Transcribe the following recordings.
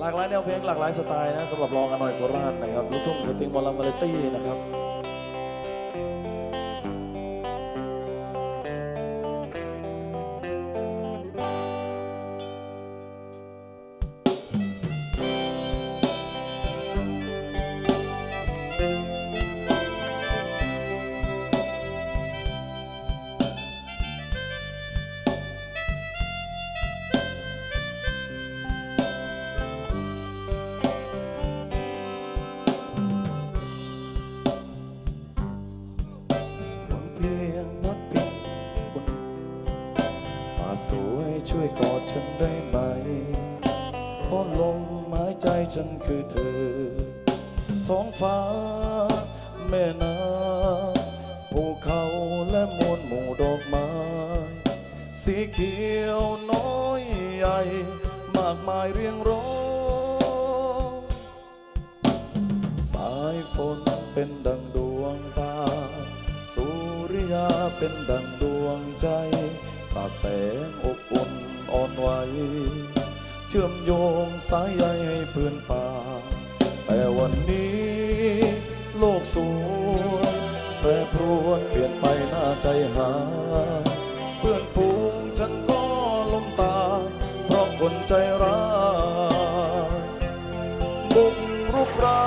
หลากหลายแนวเพลงหลากหลายสไตล์นะสำหรับรองกันหน่อยโคราชนะครับลูกทุ่งสตริงบอลลัมเบลตี้นะครับ มวลหมู่ดอกไม้ สีเขียวน้อยใหญ่ มากมายเรียงร้อยสายฝนเป็นดังดวงตา สุริยาเป็นดังดวงใจ สาแสงอบอุ่นอ่อนไหว เชื่อมโยงสายใยให้เพื่อนป่า แต่วันนี้โลกสวยแปรปรวนเปลี่ยน ใจหา เพื่อนฝูงฉันก็ล้มตา เพราะคนใจร้ายบุกรุกรา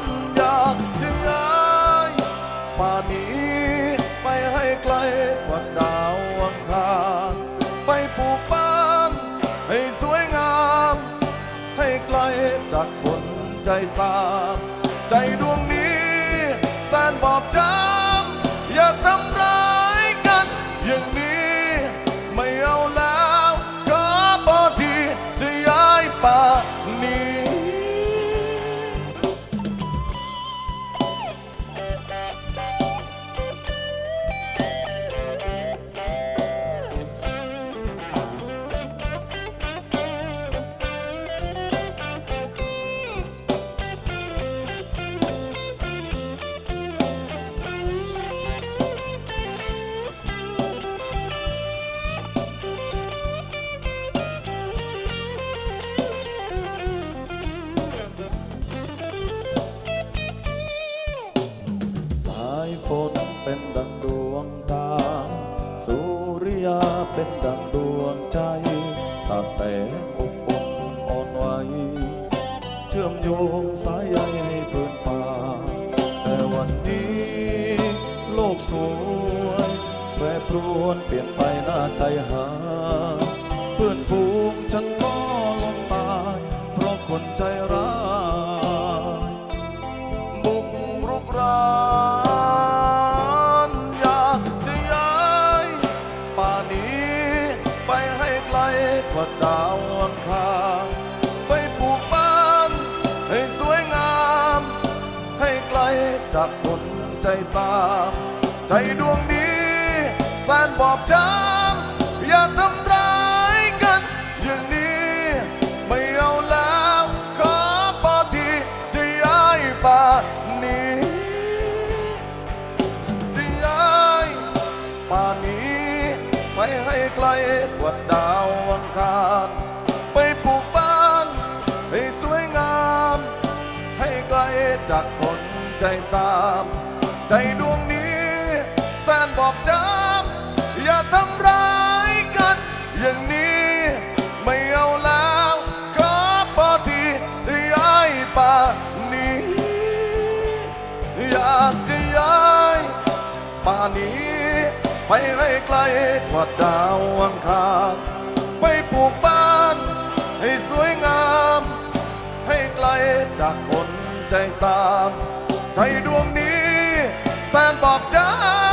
นอยากจะย้ายป่านี้ไปให้ไกลกว่าดาวอังคารไปปลูกบ้านให้สวยงาม ให้ไกลจากคนใจสามใจดวงนี้แสนบอ อบอุ่นอ่อนไหวเชื่อมโยงสายใยให้เพื่อนป่า แต่วันนี้โลกสวยแปรปรวนเปลี่ยนไปหน้าใจหา ใจดวงนี้แสนบอบช้ำอย่าทำร้ายกัน อย่างนี้ไม่เอาแล้วขอพอทีจะย้ายป่านี้จะย้ายป่านี้ไปให้ไกลกว่าดาวอังคารไปปลูกบ้านให้สวยงาม ให้ไกลจากคนใจสาม ใจดวงนี้ บอบช้ำอย่าทำร้ายกัน อย่างนี้ไม่เอาแล้วขอพอทีจะย้ายป่านี้ อยากจะย้ายป่านี้ ไปให้ไกลกว่าดาวอังคารไปปลูกบ้านให้สวยงาม ให้ไกลจากคนใจสามใจดวงนี้แสนบอบช้ำ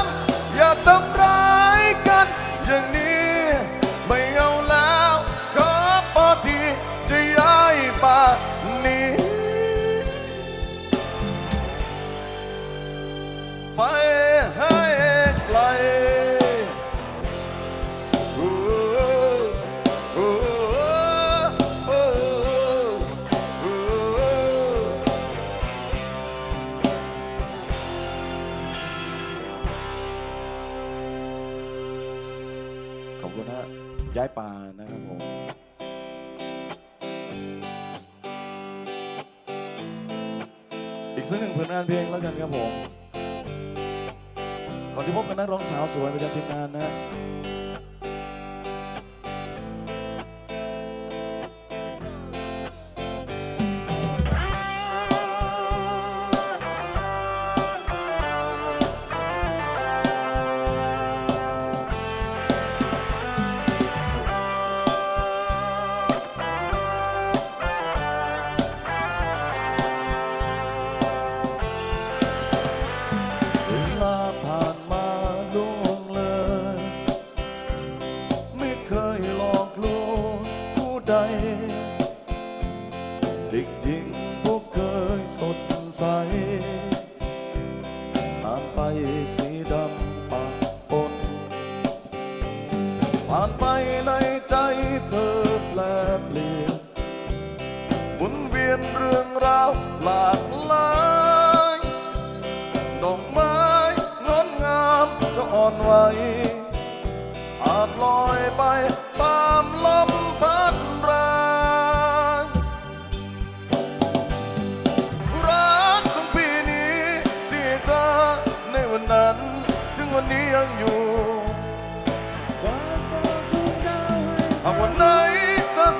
งานเพลงแล้วกันครับผมก่อนที่พบกับนักร้องสาวสวยประจำทีมงานนะ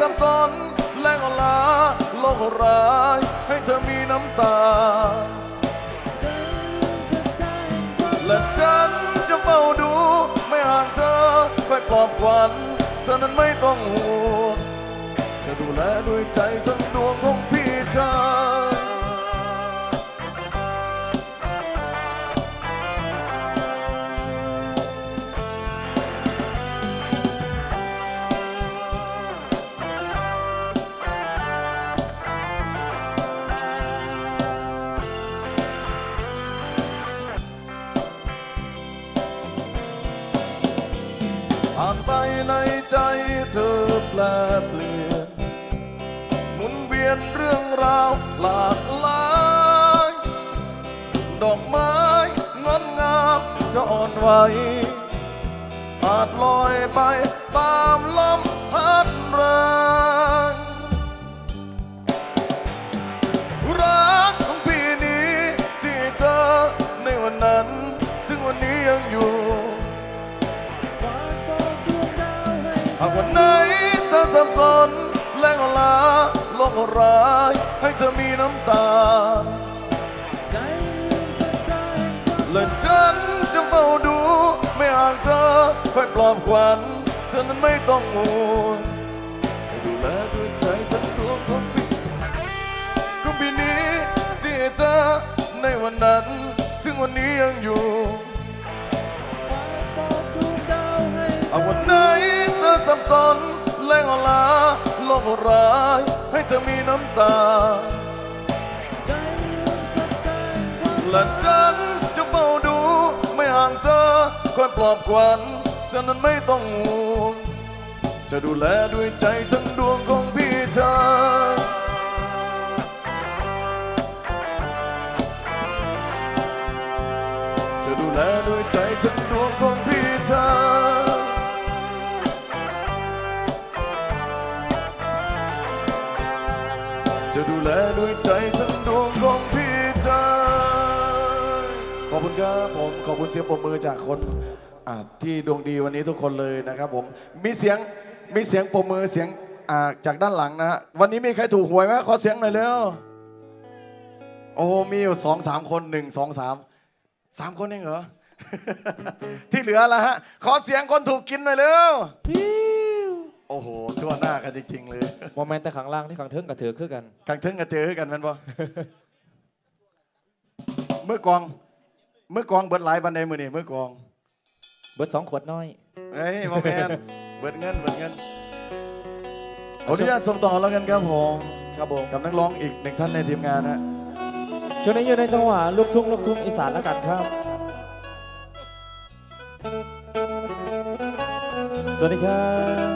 สับสนและก็ลาโลกร้ายให้เธอมีน้ำตา และฉันจะเฝ้าดูไม่ห่างเธอคอยปลอบขวัญเธอนั้นไม่ต้องห่วงจะดูแลด้วยใจทั้งดวงของพี่ชาย ราวหลากหลายดอกไม้งดงามจะอ่อนไหวอาจลอยไปตามลมพัดแรงรักของพี่นี้ที่เธอในวันนั้น ถึงวันนี้ยังอยู่หากวันไหนเธอสับสนและก็ลา โลกร้าย ให้เธอมีน้ำตา และฉันจะเฝ้าดู ไม่ห่างเธอคอยปลอบขวัญเธอนั้นไม่ต้องห่วงจะดูแลด้วยใจทั้งดวงของพี่ก็ปีนี้ที่เธอในวันนั้น ถึงวันนี้ยังอยู่เอาวันไหนเธอสับสนและก็ลาโลกร้าย ให้เธอมีน้ำตา และฉันจะเฝ้าดู ไม่ห่างเธอคอยปลอบขวัญเธอนั้นไม่ต้องห่วงจะดูแลด้วยใจทั้งดวงของพี่ชายจะดูแลด้วยใจทั้งดวงของพี่ชาย คุณครับผมขอบคุณเสียงปรบมือจากคนอ่าที่ดวงดีวันนี้ทุกคนเลยนะครับผมมีเสียงมีเสียงปรบมือเสียงอ่าจากด้านหลังนะฮะวันนี้มีใครถูกหวยไหมขอเสียงหน่อยเร็วโอ้มีอยู่สองสามคนหนึ่งสองสามสามคนเองเหรอที่เหลือละฮะขอเสียงคนถูกกินหน่อยเร็วโอ้โหทั่วหน้ากันจริงๆเลยโมเมนต์แต่ขังล่างที่ขังเทิงกับเถือคือกันกังเทึงกันเจอกันแมันบ่เมื่อกองเมื่อกองเบิดหลายบันไดมือนี่เมื่อกองเบิร์ดสองขวดน้อยเฮ้ยบ่แมนเบิดเงินเบิดเงินขออนุญาตส่งต่อแล้วกันครับผมครับผมกับนักร้องอีกหนึ่งท่านในทีมงานนะช่วงนี้อยู่ในจังหวะลูกทุ่งลูกทุ่งอีสานแล้วกันครับ สวัสดีครับ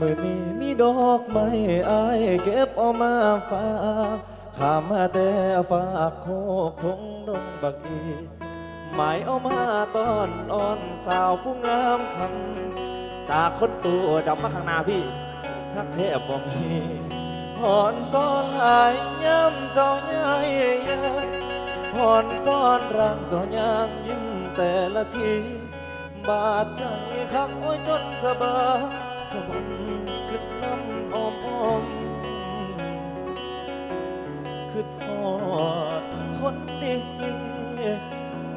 มือนี้มีดอกไม้อายเก็บเอามาฝาก ข้ามมาแต่ฝากโคกทงดงบักดีหมายเอามาตอนอ่อนสาวผู้งามคันจากคนตัวดำมาข้างหน้าพี่ทักแทบบ่มีหอนซ้อนหายย้ำเจ้าใหญ่หอนซ้อนร่างเจ้าย่างยิ้มแต่ละทีบาดใจคักโอ้ยจนสะบาสมนคืดน้ำอมอม คืดหอดคนดี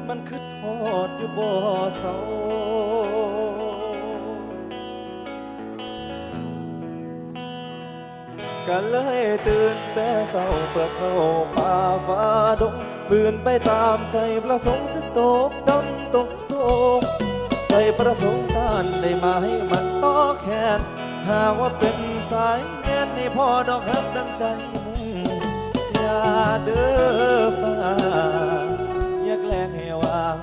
มันคืดหอดอยู่บ่อเศร้าก็เลยตื่นแต่เศร้าเปิดเข้าป่าฟ้าดงบืนไปตามใจประสงค์จะตกดำตกโศกใจประสงค์ต้านได้มาให้มันต่อแขนหากว่าเป็นสายแน่นนี่พอดอกฮักดังใจาเด้อฟ้าอยากแลงให้วาง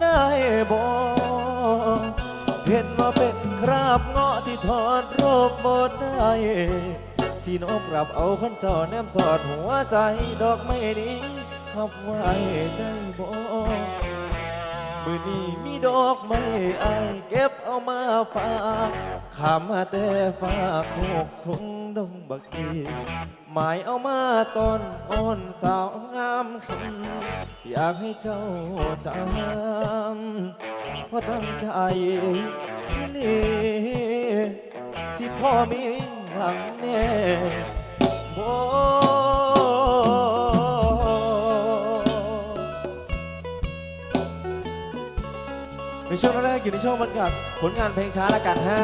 ได้บ่เห็นว่าเป็นคราบเงาะที่ถอดรูปบดได้สีนกรับเอาคนเจ้าแนมสอดหัวใจดอกไม้นี้ทับไว้ได้บ่ มือนี้มีดอกไม้ไอเก็บเอามาฝากขามาแต่ฝากโคกทุ่งดงบักกีหมายเอามาตอนอ่อนสาวงามคันอยากให้เจ้าจำว่าตั้งใจที่นี่สิพ่อมีหวังแน่บ่ ช่วงแรกอยู่ในช่วงบรรยากาศผลงานเพลงช้าละกันฮะ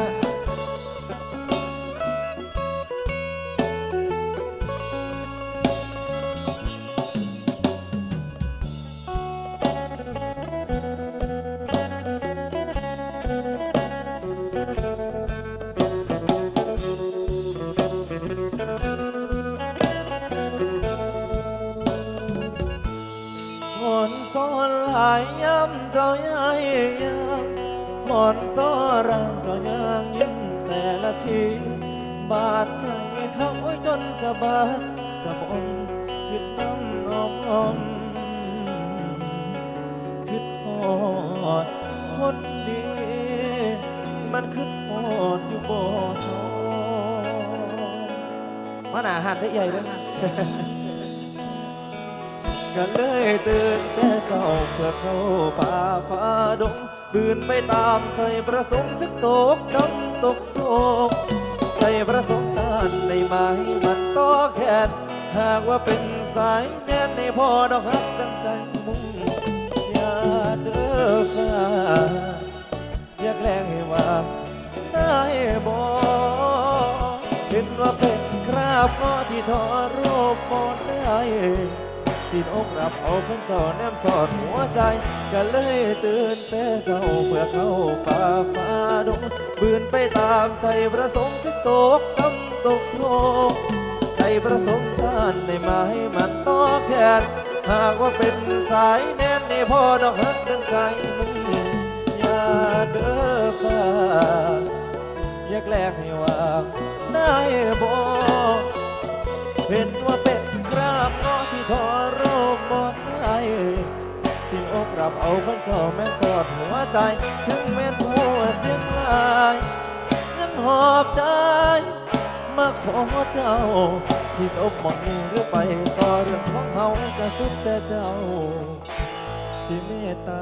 หมอนซ้อนหลายย้ำเจ้าย่ อนซ้อร่างจ้าย่างยิ้มแต่ละที บาดใจเขาไว้จนสะบาดสะบนคือน้ำนอมอมคือทอดคนดี มันคือทอดอยู่บ่อสองมาหนาหันได้ใหญ่ด้วยนะก็เลยตื่นแต่เศร้าเพื่อเข้าป่าฟ้าดง บืนไปตามใจประสงค์จะตกดำตกโศกใจประสงค์ตานในไม้มันต่อแขนหากว่าเป็นสายแน่นในพอดอกฮักดังใจมุ่งอย่าเด้อค่ะอยากแรงให้ว่าได้บ่เห็นว่าเป็นคราบเงาะที่ทอรูปบนได้ สินอกรับเอาคนเจ้าแนมสอดหัวใจก็เลยตื่นแต่เศร้าเพื่อเข้าป่าฟ้าดงบืนไปตามใจประสงค์ที่ตกกำตกโศกใจประสงค์ท่านได้มาให้มันต่อแขนหากว่าเป็นสายแน่นในพ่อดอกฮักดังใจมึงอย่าเด้อฟ้าอยากแลกให้ว่าได้บ่เห็นาเป็นคราบเงาะที่ทอรูปบนได้สิ่งอกรับเอาคนเจ้าแม่นทอดหัวใจ ถึงแม่นหัวเสียงลายยังหอบใจมาขอเจ้าที่จบหมองนี้หรือไปต่อเรื่องของเฮาก็สุดแต่เจ้าสิเมตตา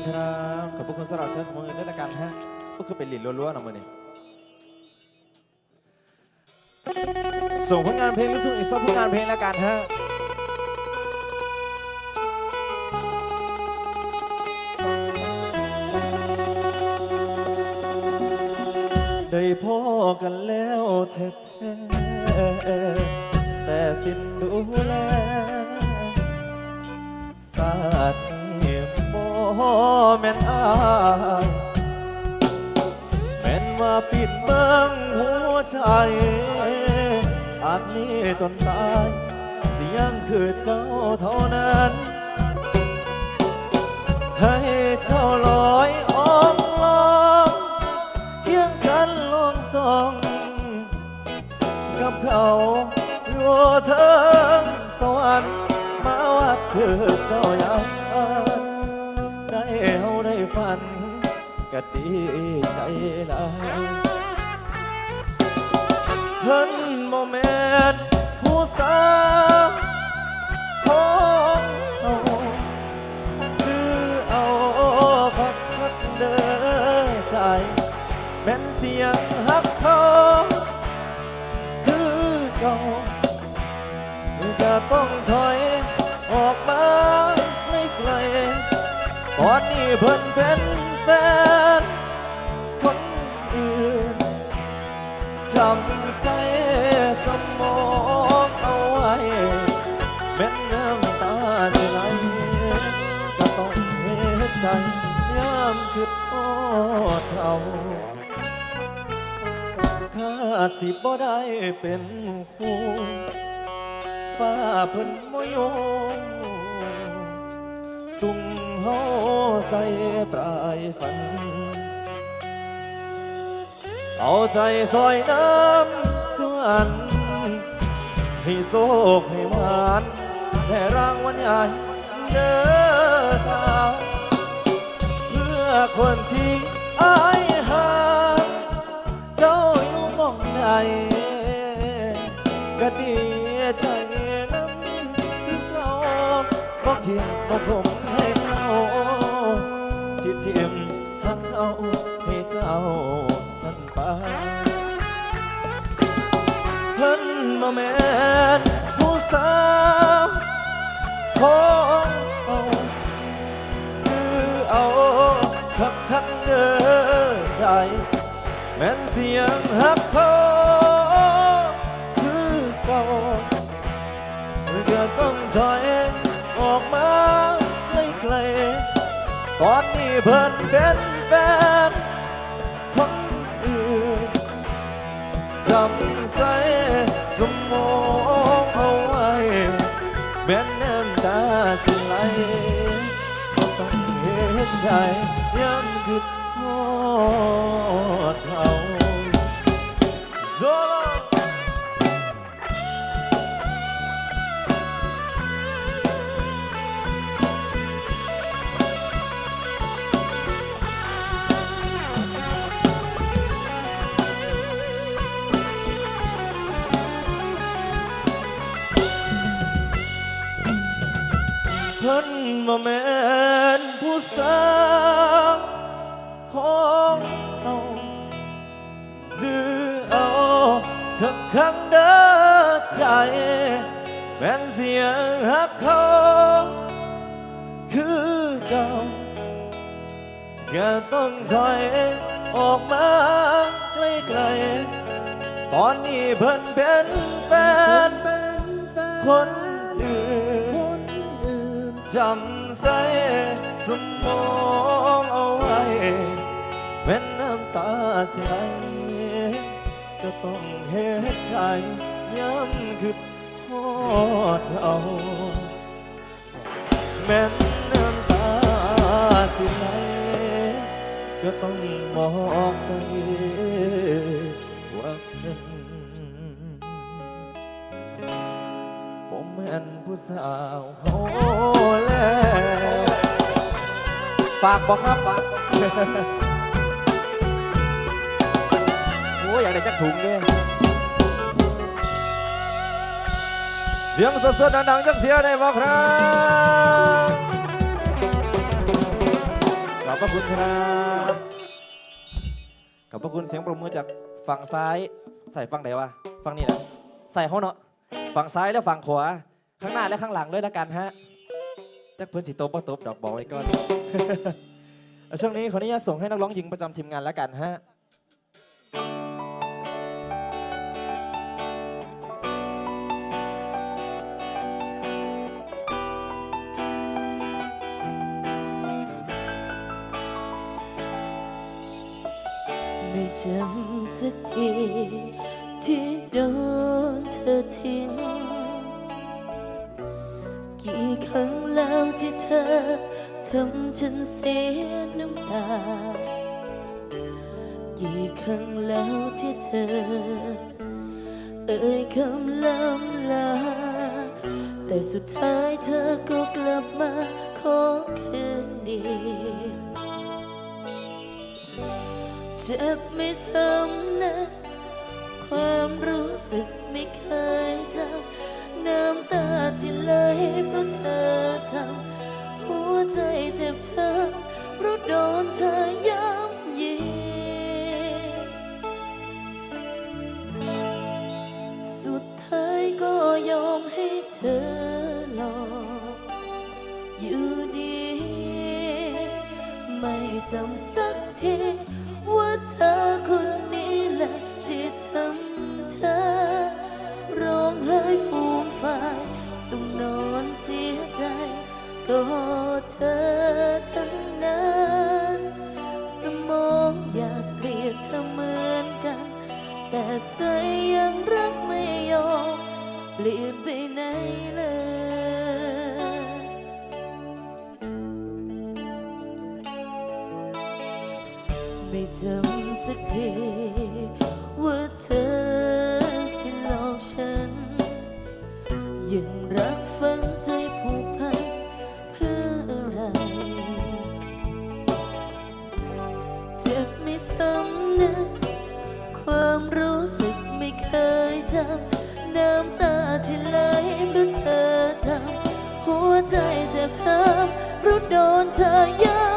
คุณครับ ขอบพระคุณสำหรับเชิญของมือด้วยละกันฮะก็คือเป็นหลินล้วนๆออกมาเนี่ยส่งผลงานเพลงลูกทุ่งอีกสักผลงานเพลงละกันฮะได้พ่อกันแล้วแท้ แม่นอายแม่นว่าปิดเมืองหัวใจชาตินี้จนตายเสียงคือเจ้าเท่านั้น ให้เจ้าลอยอ้อมล้อมเคียงกันลงสองกับเขาอยู่เทิงสวรรค์มาวัดเธอเจ้ายัง ก็ดีใจหลายเพิ่นบ่แม่นผู้สาวของเฮาจื้อเอาพักพักเด้อใจแม่นเสียงฮักเขาคือเก่าก็ต้องถอยออกมาไม่ไกลตอนนี้เพิ่นเป็นแฟนำใส่สมองเอาไว้เป็นน้ำตาสิไหลก็ต้องเฮ็ดใจยามคิดอดเขาข้าสิบ่ได้เป็นคู่ฟ้าเพิ่นบ่โยงสุ่มเฮาใส่ปลายฝัน เอาใจซอยน้ำส่วนให้โศกให้หวานและรางวัลใหญ่เด้อสาวเพื่อคนที่อายหาเจ้าอยู่มองใดก็ดีใจน้ำคือเขาบอกเขียนบอกผมให้เจ้าที่เทียมหักเอา แม่นผู้สาวของเอาคือเอาคักคักเด้อใจ แม่นเสียงหักเขาคือเก่าเก็ต้องถอยออกมาไกลๆตอนนี้เพิ่นเป็นแฟนคนอื่นจำใส่ มองเอาไว้แม้นน้ำตาสิไหลก็ต้องเห็นใจย้ำคือทอำใสสมองเอาไว้ เป็นน้ำตาสิไหลก็ต้องเฮ็ดใจย้ำคือทอดเอาแม้นน้ำตาสิไหลก็ต้องบอกใจ ผู้สาวโอ้แล้วฝากบอกครับฝากโอ้ยอยากได้จักถุงเนี่ยเสียงสดๆดังๆจังเสียได้บอกครับขอบพระคุณครับขอบพระคุณเสียงปรบมือจากฝั่งซ้าย ใส่ฝั่งไหนวะฝั่งนี้นะใส่เขาเนาะฝั่งซ้ายและฝั่งขวา ข้างหน้าและข้างหลังเลยละกันฮะจักเพื่อนสิโตปะตบดอกบอกไว้ก่อน ช่วงนี้ขออนุญาตส่งให้นักร้องหญิงประจำทีมงานแล้วกันฮะำนะความรู้สึกไม่เคยจำน้ำตาที่ไหลเพราะเธอทำหัวใจเจ็บช้ำเพราะโดนเธอย้ำยีสุดท้ายก็ยอมให้เธอหลอกอยู่ดีไม่จำสักทีว่าเธอคน ก็เธอทั้งนั้น สมองอยากเกลียดเธอเหมือนกัน แต่ใจยังรักไม่ยอมเปลี่ยนไปไหนเลยไม่จำสักทีว่าเธอ ใจเจ็บช้ำรู้โดนเธอย้ำ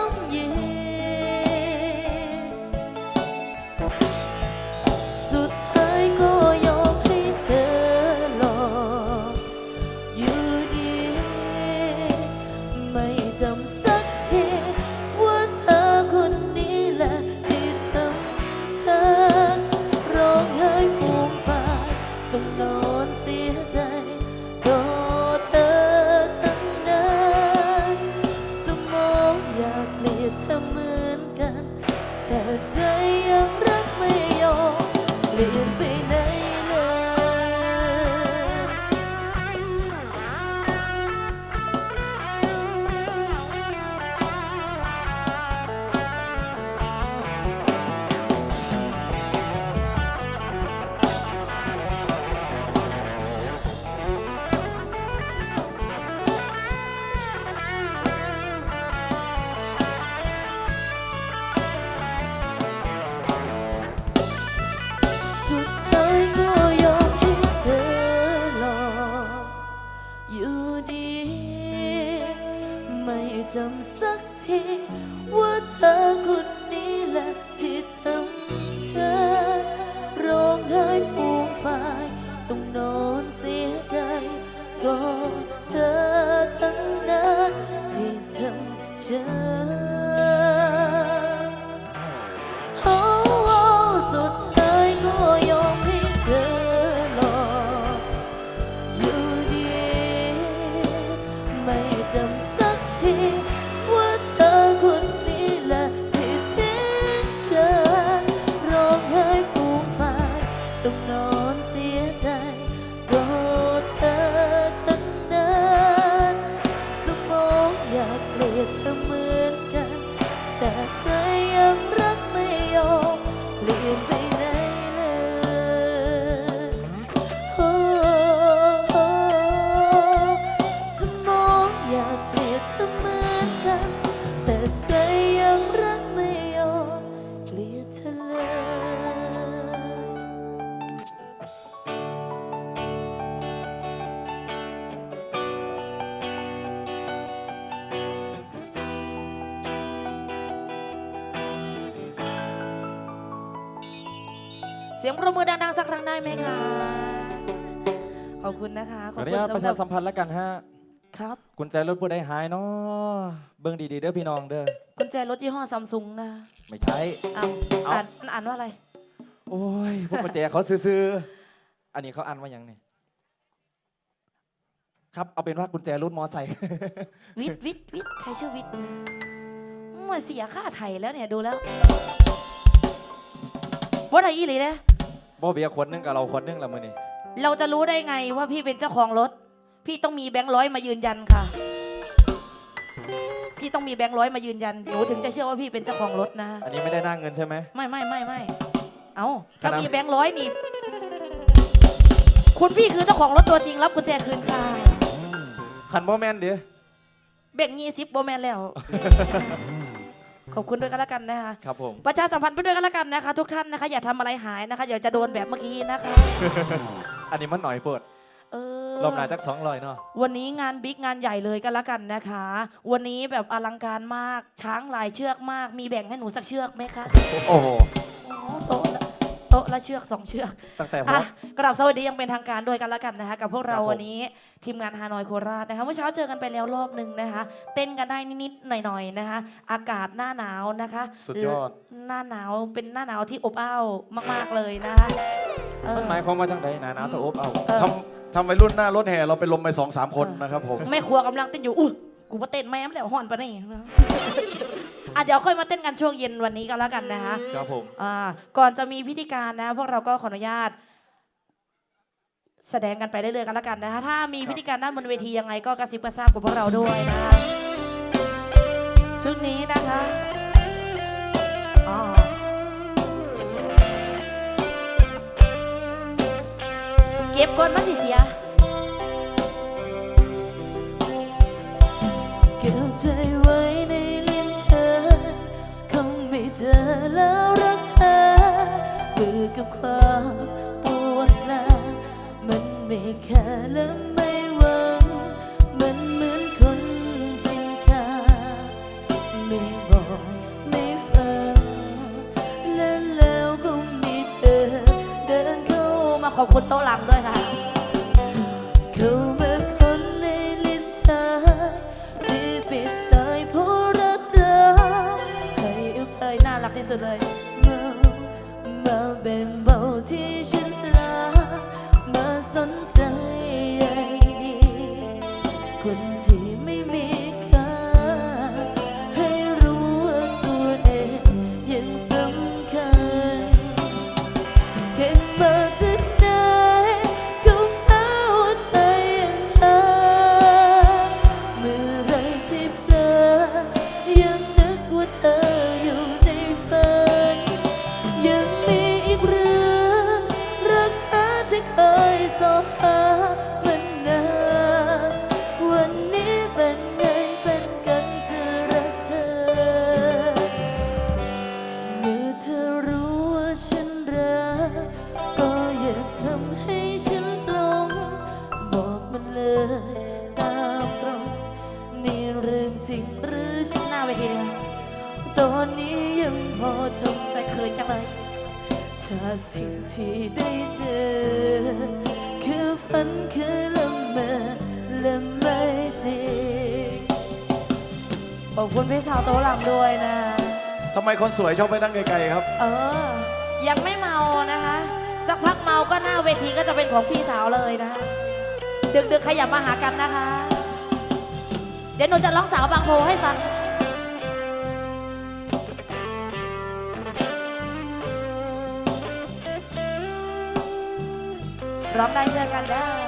สียงปรบมือดังๆสักครั้งได้ไหมคะ ขอบคุณนะคะ ขขออบอนุคุณญาตประสำหรัชาบสัมพันธ์แล้วกันฮะครับกุญแจรถผู้ใดหายเนาะเบิ่งดีๆเด้อพี่น้องเด้อกุญแจรถยี่ห้อซัมซุงนะไม่ใช่ เอาเอา อ่านมันอ่านว่าอะไร โอ้ยพวกกุญแจเขาซื้อๆอันนี้เขาอ่านว่าหยังนี่ครับเอาเป็นว่ากุญแจรถมอไซค์ วิทย์วิทย์วิทย์ใครชื่อวิทย์นะมันเสียค่าไถ่แล้วเนี่ยดูแล้วว่าไหนอีหลีเนี่ย บ่เบียร์ขวดหนึงกับเราขวดหนึงละมือนี่เราจะรู้ได้ไงว่าพี่เป็นเจ้าของรถ พี่ต้องมีแบงค์ร้อยมายืนยันค่ะ พี่ต้องมีแบงค์ร้อยมายืนยัน หนูถึงจะเชื่อว่าพี่เป็นเจ้าของรถนะ อันนี้ไม่ได้หน้าเงินใช่ไหม ไม่ไม่ไม่ไม่เอาถ้าขนาด มีแบงค์ร้อยนี่ คุณพี่คือเจ้าของรถตัวจริงรับกุญแจคืนค่ะขันบ่แมนเด้อ เบ่งยี่สิบโบแมนแล้ว ขอบคุณด้วยกันแล้วกันนะคะ ครับผม ประชาสัมพันธ์ไปด้วยกันแล้วกันนะคะ ทุกท่านนะคะ อย่าทำอะไรหายนะคะอย่าจะโดนแบบเมื่อกี้นะคะ อันนี้มันหน่อยเปิดเออ รอบหน้าจักสองร้อยเนาะ วันนี้งานบิ๊กงานใหญ่เลยกันแล้วกันนะคะ วันนี้แบบอลังการมากช้างหลายเชือกมาก มีแบ่งให้หนูสักเชือกไหมคะโอ้โหโอ้โต๊ะละ โต๊ะละเชือกสองเชือกตั้งแต่หัว อะกราบสวัสดีอยังเป็นทางการด้วยกันแล้วกันนะคะ กับพวกเราครับผม วันนี้ทีมงานฮานอยโคราชนะคะเมื่อเช้าเจอกันไปแล้วรอบหนึ่งนะคะ เต้นกันได้นิดๆหน่อยๆนะคะ อากาศหน้าหนาวนะคะสุดยอด หน้าหนาวเป็นหน้าหนาวที่อบอ้าวมากๆเลยนะคะเออ มันหมายความว่าจังใดหนาหนาวตะอบเอา เออ ทำทำไปรุ่นหน้ารถแห่เราเป็นลมไปสองสามคนนะครับผม แม่ครัวกำลังเต้นอยู่อุ้ยกูว่าเต้นแม่มแล้วห่อนปะนี่นะ อะเดี๋ยวค่อยมาเต้นกันช่วงเย็นวันนี้ก็แล้วกันนะคะครับผมอ่าก่อนจะมีพิธีการนะ พวกเราก็ขออนุญาต แสดงกันไปเรื่อยๆกันแล้วกันนะคะถ้ามีพิธีการด้านบนเวทียังไงก็กระซิบกระซาบกับพวกเราด้วยนะคะชุดนี้นะคะอ๋อเก็บก้นมาสิเสียเก็บใจ แค่และไม่หวัง มันเหมือนคนชินชา ไม่บอกไม่ฟัง และแล้วก็มีเธอ เดินเข้ามาขอบคุณโต๊ะหลังด้วยค่ะ เข้ามาคนในลิ้นชักที่ปิดตายเพราะรักเราให้อุปยน่ารักที่สุดเลย คนสวยชอบไปนั่งไกลๆครับ เออ ยังไม่เมานะคะ สักพักเมาก็หน้าเวทีก็จะเป็นของพี่สาวเลยนะคะดึกๆขยับมาหากันนะคะ เดี๋ยวหนูจะร้องสาวบางโพให้ฟังร้องได้เจอกันได้